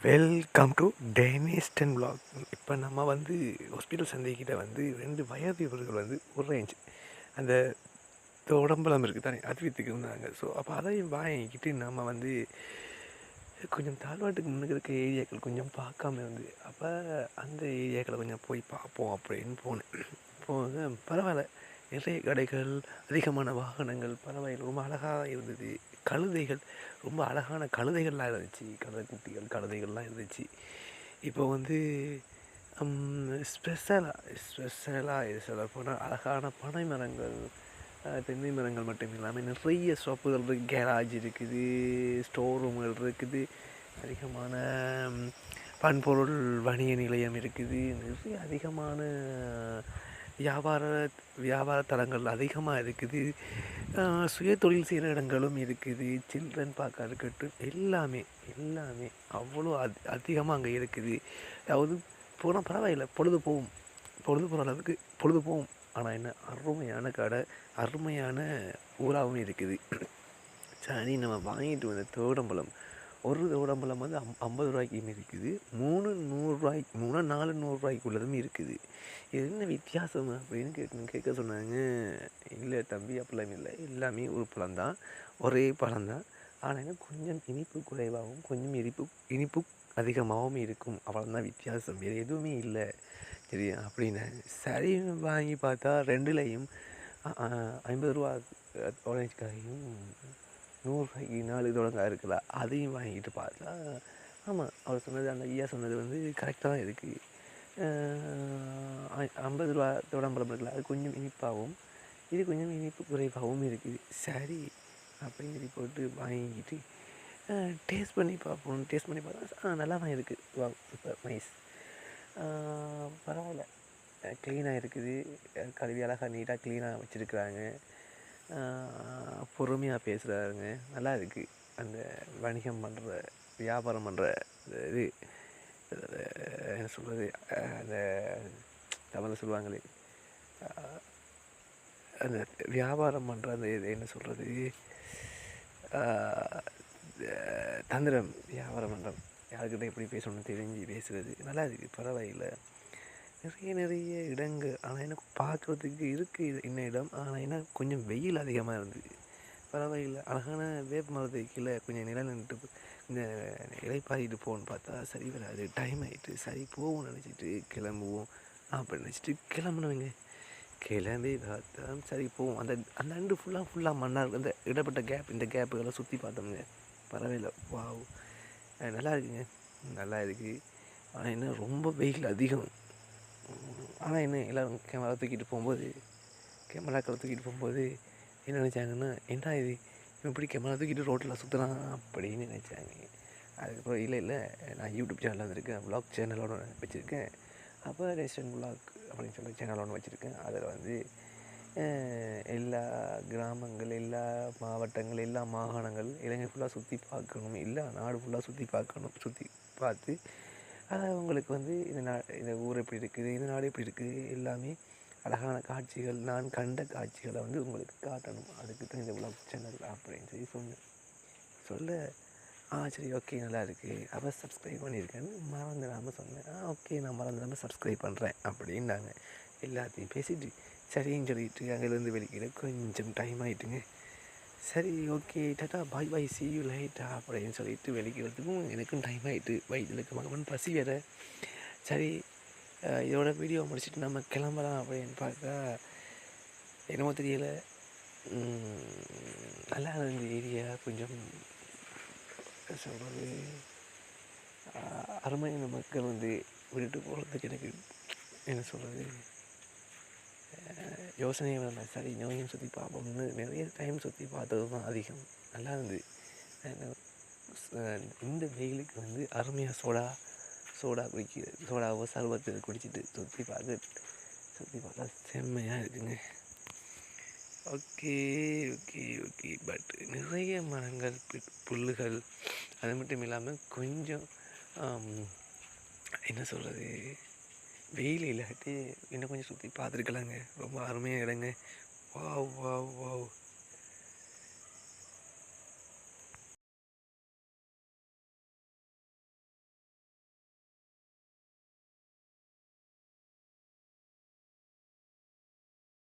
Welcome to டெனிஸ்டன் black இப்போ நம்ம வந்து ஹாஸ்பிட்டல் சந்தைக்கிட்ட வந்து ரெண்டு வயோதிபர்கள் வந்து உறைஞ்சி அந்த உடம்பெல்லாம் இருக்குது தானே அது வித்துக்கு இருந்தாங்க ஸோ அப்போ அதையும் வாங்கிக்கிட்டு நம்ம வந்து கொஞ்சம் தாழ்வாட்டுக்கு முன்னுக்கு இருக்க ஏரியாக்கள் கொஞ்சம் பார்க்காம இருந்து அப்போ அந்த ஏரியாக்களை கொஞ்சம் போய் பார்ப்போம் அப்படின்னு போனேன். போக பரவாயில்ல. நிறைய கடைகள் அதிகமான வாகனங்கள் பறவைகள் ரொம்ப அழகாக இருந்தது. கழுதைகள் ரொம்ப அழகான கழுதைகள்லாம் இருந்துச்சு. கழுதை குட்டிகள் கழுதைகள்லாம் இருந்துச்சு. இப்போ வந்து ஸ்பெஷலாக ஸ்பெஷலாக சொல்ல போனால் அழகான பனை மரங்கள் தென்னை மரங்கள் மட்டும் இல்லாமல் நிறைய ஷாப்புகள் இருக்குது கேராஜ் இருக்குது ஸ்டோர் ரூம்கள் இருக்குது. அதிகமான பண்பொருள் வணிக நிலையம் இருக்குது. நிறைய அதிகமான வியாபார வியாபார தலங்கள் அதிகமாக இருக்குது. சுய தொழில் செய்கிற இடங்களும் இருக்குது. சில்ட்ரன் பார்க்க இருக்கட்டும் எல்லாமே எல்லாமே அவ்வளோ அதி அதிகமாக அங்கே இருக்குது. அதாவது போனால் பரவாயில்லை பொழுது போகும் பொழுது போகிற அளவுக்கு பொழுது போகும் ஆனால் என்ன அருமையான கடை அருமையான ஊராகவும் இருக்குது. சரி நம்ம வாங்கிட்டு வந்த தோடம்பழம் ஒரு தோடம்பழம் வந்து அம் ஐம்பது ரூபாய்க்கும் இருக்குது. மூணு நூறுரூவாய்க்கு மூணு நாலு நூறுரூவாய்க்குள்ளதும் இருக்குது. இது என்ன வித்தியாசம் அப்படின்னு கேட்டு கேட்க சொன்னாங்க. இல்லை தம்பி அப்படிலாம் இல்லை. எல்லாமே ஒரு பழம்தான் ஒரே பழம்தான் ஆனால் கொஞ்சம் இனிப்பு குறைவாகவும் கொஞ்சம் இனிப்பு இனிப்பு அதிகமாகவும் இருக்கும். அவ்வளோதான் வித்தியாசம். வேறு எதுவுமே இல்லை. சரி அப்படின்னு சரி வாங்கி பார்த்தா ரெண்டுலேயும் ஐம்பது ரூபா ஆரஞ்சு காயும் நூறுரூவாய்க்கு நாலு தொடங்கா இருக்குல்ல அதையும் வாங்கிட்டு பார்த்தா ஆமாம் அவர் சொன்னது அந்த ஐயா சொன்னது வந்து கரெக்டாக தான் இருக்குது ஐம்பது ரூபா தொடம்பரம் இருக்குல்ல அது கொஞ்சம் இனிப்பாகவும் இது கொஞ்சம் இனிப்பு குறைவாகவும் இருக்குது. சரி அப்படின்னு சொல்லி போட்டு வாங்கிக்கிட்டு டேஸ்ட் பண்ணி பார்ப்போம். டேஸ்ட் பண்ணி பார்த்தா நல்லா தான் இருக்குது வா சூப்பர் நைஸ் பரவாயில்ல. க்ளீனாக இருக்குது. கழுவி அழகாக நீட்டாக க்ளீனாக வச்சுருக்குறாங்க. பொறுமையாக பேசுகிறாருங்க நல்லா இருக்குது அந்த வணிகம் பண்ணுற வியாபாரம் பண்ணுற இது என்ன சொல்கிறது அந்த தமிழில் சொல்லுவாங்களே அந்த வியாபாரம் பண்ணுற அந்த இது என்ன சொல்கிறது தந்திரம் வியாபாரம் பண்ணுறோம் யாருக்கிட்ட எப்படி பேசணும்னு தெரிஞ்சு பேசுகிறது நல்லா இருக்குது பரவாயில்லை. நிறைய நிறைய இடங்கள் ஆனால் எனக்கு பார்க்குறதுக்கு இருக்குது இன்ன இடம் ஆனால் என்ன கொஞ்சம் வெயில் அதிகமாக இருந்தது. பரவாயில்லை. அழகான வேப் மரத்து கீழே கொஞ்சம் நிழல் நின்றுட்டு இந்த இலைப்பாரிட்டு போகணுன்னு பார்த்தா சரி வராது. டைம் ஆகிட்டு சரி போவோம் நினச்சிட்டு கிளம்புவோம் அப்படின்னு நினச்சிட்டு கிளம்புனவங்க. கிளம்பி பார்த்தா சரி போவோம். அந்த அந்த அண்டு ஃபுல்லாக ஃபுல்லாக மண்ணாக இருக்கும் அந்த இடப்பட்ட கேப் இந்த கேப்புகளை சுற்றி பார்த்தோம்ங்க. பரவாயில்லை. வாவ் நல்லா இருக்குங்க. நல்லா இருக்குது ஆனால் என்ன ரொம்ப வெயில் அதிகம். ஆனால் என்ன எல்லோரும் கேமரா தூக்கிட்டு போகும்போது கேமராக்களை தூக்கிட்டு போகும்போது என்ன நினச்சாங்கன்னா என்ன இது? இவன் இப்படி கேமரா தூக்கிட்டு ரோட்டில் சுற்றுறான் அப்படின்னு நினச்சாங்க. அதுக்கப்புறம் இல்லை இல்லை நான் யூடியூப் சேனலில் வந்திருக்கேன் ப்ளாக் சேனலோட வச்சுருக்கேன். அப்போ ரெசிடென்ட் ப்ளாக் அப்படின்னு சொல்லி சேனல் ஒன்று வச்சுருக்கேன். அதில் வந்து எல்லா கிராமங்கள் எல்லா மாவட்டங்கள் எல்லா மாகாணங்கள் இலங்கை ஃபுல்லாக சுற்றி பார்க்கணும். எல்லா நாடு ஃபுல்லாக சுற்றி பார்க்கணும் சுற்றி பார்த்து அதை உங்களுக்கு வந்து இந்த நா இந்த ஊர் எப்படி இருக்குது இந்த நாடு எப்படி இருக்குது எல்லாமே அழகான காட்சிகள் நான் கண்ட காட்சிகளை வந்து உங்களுக்கு காட்டணும். அதுக்கு தான் இந்த விளாக் சேனல் அப்படின்னு சொல்லி சொன்னேன். சொல்ல ஆ சரி ஓகே நல்லா இருக்குது அப்போ சப்ஸ்கிரைப் பண்ணியிருக்கேன்னு மறந்துடாமல் சொன்னேன். ஆ ஓகே நான் மறந்துடாமல் சப்ஸ்கிரைப் பண்ணுறேன் அப்படின்னாங்க. எல்லாத்தையும் பேசிட்டு சரின்னு சொல்லிட்டு அங்கேருந்து வெளிக்கிட கொஞ்சம் டைம் ஆகிட்டுங்க சரி okay tata bye bye see you லைட்டா அப்படின்னு சொல்லிட்டு வெளிக்கிறதுக்கும் எனக்கும் டைம் ஆகிட்டு வயிற்றுல மகன் பசி வேற. சரி இதோட வீடியோ முடிச்சுட்டு நம்ம கிளம்பலாம் அப்படின்னு பார்த்தா என்னமோ தெரியல. நல்லா இருந்த ஏரியா கொஞ்சம் சொல்கிறது அருமையான மக்கள் வந்து விட்டுட்டு போகிறதுக்கு எனக்கு என்ன சொல்கிறது யோசனை வேண்டாம் சரி நோயும் சுற்றி பார்ப்போம்னு நிறைய டைம் சுற்றி பார்த்தது தான் அதிகம். நல்லா இருந்தது. இந்த வெயிலுக்கு வந்து அருமையாக சோடா சோடா குடிக்க சோடாவோ சர்பத்து குடிச்சிட்டு சுற்றி பார்க்க சுற்றி பார்த்தா செம்மையாக இருக்குங்க. Okay okay okay. பட் நிறைய மரங்கள் பு- புல்லுகள் அது மட்டும் இல்லாமல் கொஞ்சம் என்ன சொல்கிறது வெயில் இல்லாட்டி இன்னும் கொஞ்சம் சுற்றி பார்த்துருக்கலாங்க. ரொம்ப அருமையாக இடங்க வாவ் வாவ் வாவ்